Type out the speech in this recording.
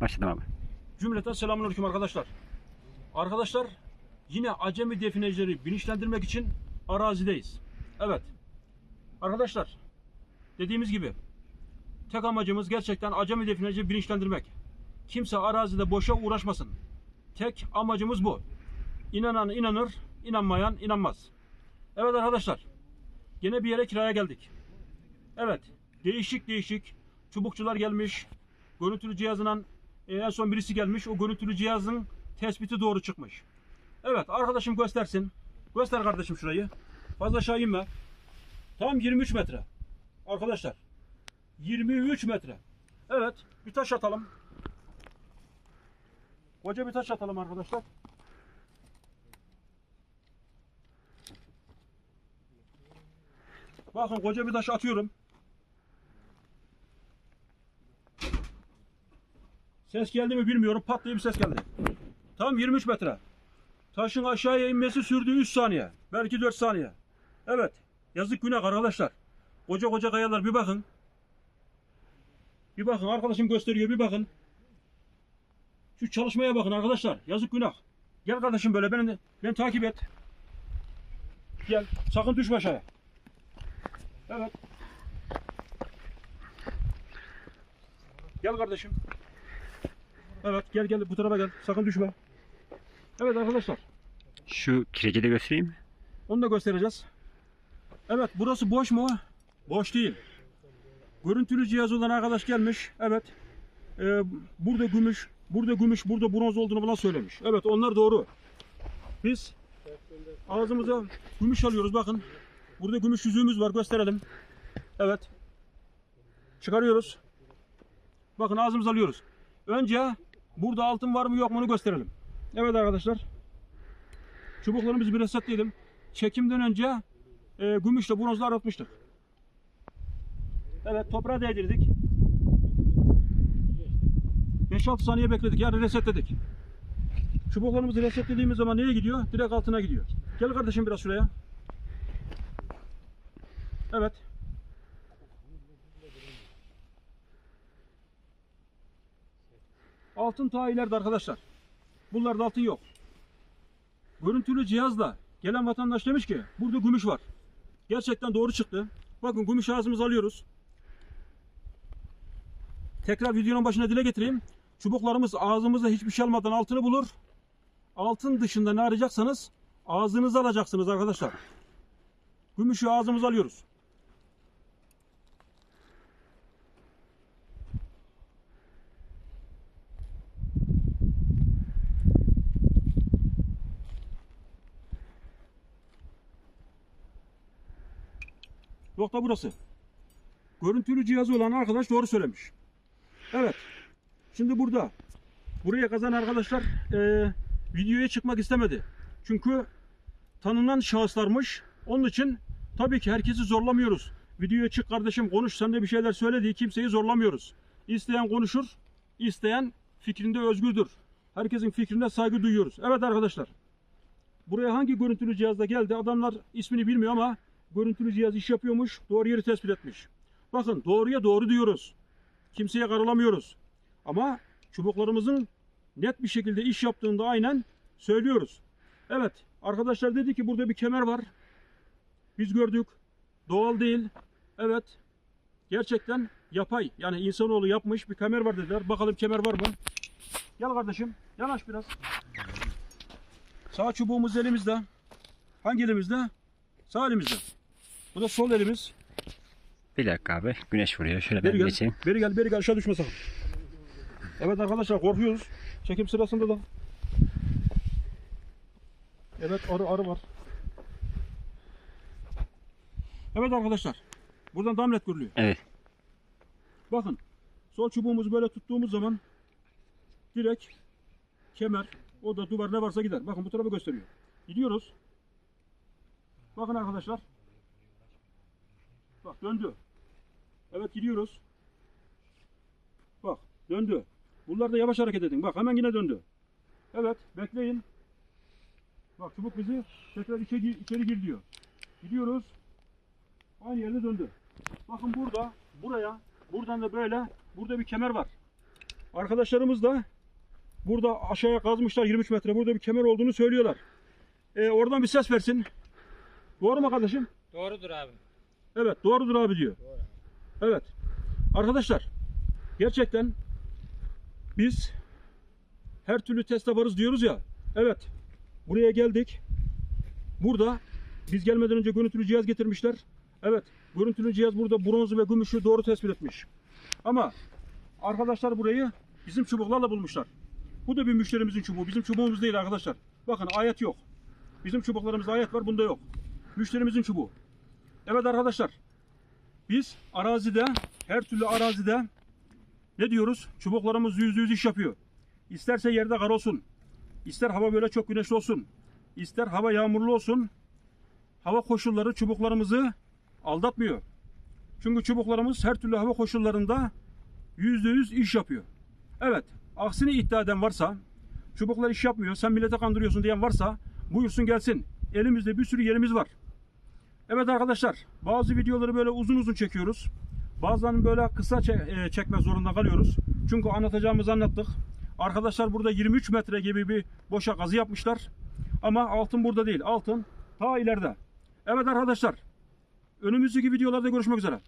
Başladım abi. Cümleten selamünaleyküm arkadaşlar. Arkadaşlar yine acemi definecileri bilinçlendirmek için arazideyiz. Evet. Arkadaşlar dediğimiz gibi tek amacımız gerçekten acemi definecileri bilinçlendirmek. Kimse arazide boşa uğraşmasın. Tek amacımız bu. İnanan inanır, inanmayan inanmaz. Evet arkadaşlar. Yine bir yere kiraya geldik. Evet. Değişik değişik çubukçular gelmiş. Görüntülü cihazından en son birisi gelmiş. O görüntülü cihazın tespiti doğru çıkmış. Evet arkadaşım göstersin. Göster kardeşim şurayı. Fazla aşağı inme. Tam 23 metre. Arkadaşlar. 23 metre. Evet. Bir taş atalım. Koca bir taş atalım arkadaşlar. Bakın koca bir taş atıyorum. Ses geldi mi bilmiyorum. Pat diye bir ses geldi. Tam 23 metre. Taşın aşağıya inmesi sürdü 3 saniye. Belki 4 saniye. Evet. Yazık günah arkadaşlar. Koca koca kayalar bir bakın. Bir bakın arkadaşım gösteriyor bir bakın. Şu çalışmaya bakın arkadaşlar. Yazık günah. Gel kardeşim böyle beni, beni takip et. Gel. Sakın düşme aşağıya. Evet. Gel kardeşim. Evet gel gel bu tarafa gel. Sakın düşme. Evet arkadaşlar. Şu kireci de göstereyim mi? Onu da göstereceğiz. Evet burası boş mu? Boş değil. Görüntülü cihaz olan arkadaş gelmiş. Evet. Ee, burada gümüş, burada gümüş, burada bronz olduğunu falan söylemiş. Evet onlar doğru. Biz ağzımıza gümüş alıyoruz bakın. Burada gümüş yüzüğümüz var gösterelim. Evet. Çıkarıyoruz. Bakın ağzımıza alıyoruz. Önce burada altın var mı yok mu onu gösterelim. Evet arkadaşlar. Çubuklarımızı bir resetleyelim. Çekimden önce e, gümüşle bronzla aratmıştık. Evet toprağa değdirdik. 5-6 saniye bekledik yani resetledik. Çubuklarımızı resetlediğimiz zaman neye gidiyor? Direkt altına gidiyor. Gel kardeşim biraz şuraya. Evet. Altın ta ileride arkadaşlar. Bunlarda altın yok. Görüntülü cihazla gelen vatandaş demiş ki burada gümüş var. Gerçekten doğru çıktı. Bakın gümüş ağzımıza alıyoruz. Tekrar videonun başına dile getireyim. Çubuklarımız ağzımızda hiçbir şey almadan altını bulur. Altın dışında ne arayacaksanız ağzınıza alacaksınız arkadaşlar. Gümüşü ağzımıza alıyoruz. Nokta burası. Görüntülü cihazı olan arkadaş doğru söylemiş. Evet. Şimdi burada buraya kazan arkadaşlar eee, videoya çıkmak istemedi. Çünkü tanınan şahıslarmış. Onun için tabii ki herkesi zorlamıyoruz. Videoya çık kardeşim konuş sen de bir şeyler söyle diye kimseyi zorlamıyoruz. İsteyen konuşur, isteyen fikrinde özgürdür. Herkesin fikrine saygı duyuyoruz. Evet arkadaşlar. Buraya hangi görüntülü cihazda geldi? Adamlar ismini bilmiyor ama görüntülü cihaz iş yapıyormuş. Doğru yeri tespit etmiş. Bakın doğruya doğru diyoruz. Kimseye karalamıyoruz. Ama çubuklarımızın net bir şekilde iş yaptığında aynen söylüyoruz. Evet arkadaşlar dedi ki burada bir kemer var. Biz gördük. Doğal değil. Evet. Gerçekten yapay. Yani insanoğlu yapmış bir kemer var dediler. Bakalım kemer var mı? Gel kardeşim. Yanaş biraz. Sağ çubuğumuz elimizde. Hangi elimizde? Sağ elimizde. Bu da sol elimiz. Bir dakika abi. Güneş vuruyor. Şöyle Beri ben gel. geçeyim. Beri gel, beri gel. Aşağı düşme sakın. Evet arkadaşlar korkuyoruz. Çekim sırasında da. Evet arı arı var. Evet arkadaşlar. Buradan daha net görülüyor. Evet. Bakın. Sol çubuğumuzu böyle tuttuğumuz zaman direkt kemer o da duvar ne varsa gider. Bakın bu tarafa gösteriyor. Gidiyoruz. Bakın arkadaşlar. Bak döndü. Evet gidiyoruz. Bak döndü. Bunlar da yavaş hareket edin. Bak hemen yine döndü. Evet bekleyin. Bak çubuk bizi tekrar içeri, içeri gir diyor. Gidiyoruz. Aynı yerde döndü. Bakın burada, buraya, buradan da böyle, burada bir kemer var. Arkadaşlarımız da burada aşağıya kazmışlar 23 metre. Burada bir kemer olduğunu söylüyorlar. Ee, oradan bir ses versin. Doğru mu kardeşim? Doğrudur abi. Evet doğrudur abi diyor. Doğru. Evet. Arkadaşlar gerçekten biz her türlü test yaparız diyoruz ya. Evet. Buraya geldik. Burada biz gelmeden önce görüntülü cihaz getirmişler. Evet. Görüntülü cihaz burada bronzu ve gümüşü doğru tespit etmiş. Ama arkadaşlar burayı bizim çubuklarla bulmuşlar. Bu da bir müşterimizin çubuğu. Bizim çubuğumuz değil arkadaşlar. Bakın ayet yok. Bizim çubuklarımızda ayet var. Bunda yok. Müşterimizin çubuğu. Evet arkadaşlar. Biz arazide, her türlü arazide ne diyoruz? Çubuklarımız yüzde yüz iş yapıyor. İsterse yerde kar olsun, ister hava böyle çok güneşli olsun, ister hava yağmurlu olsun, hava koşulları çubuklarımızı aldatmıyor. Çünkü çubuklarımız her türlü hava koşullarında yüzde yüz iş yapıyor. Evet, aksini iddia eden varsa, çubuklar iş yapmıyor, sen millete kandırıyorsun diyen varsa buyursun gelsin. Elimizde bir sürü yerimiz var. Evet arkadaşlar bazı videoları böyle uzun uzun çekiyoruz. Bazen böyle kısa çe- e, çekmek zorunda kalıyoruz. Çünkü anlatacağımızı anlattık. Arkadaşlar burada 23 metre gibi bir boşa kazı yapmışlar. Ama altın burada değil. Altın ta ileride. Evet arkadaşlar. Önümüzdeki videolarda görüşmek üzere.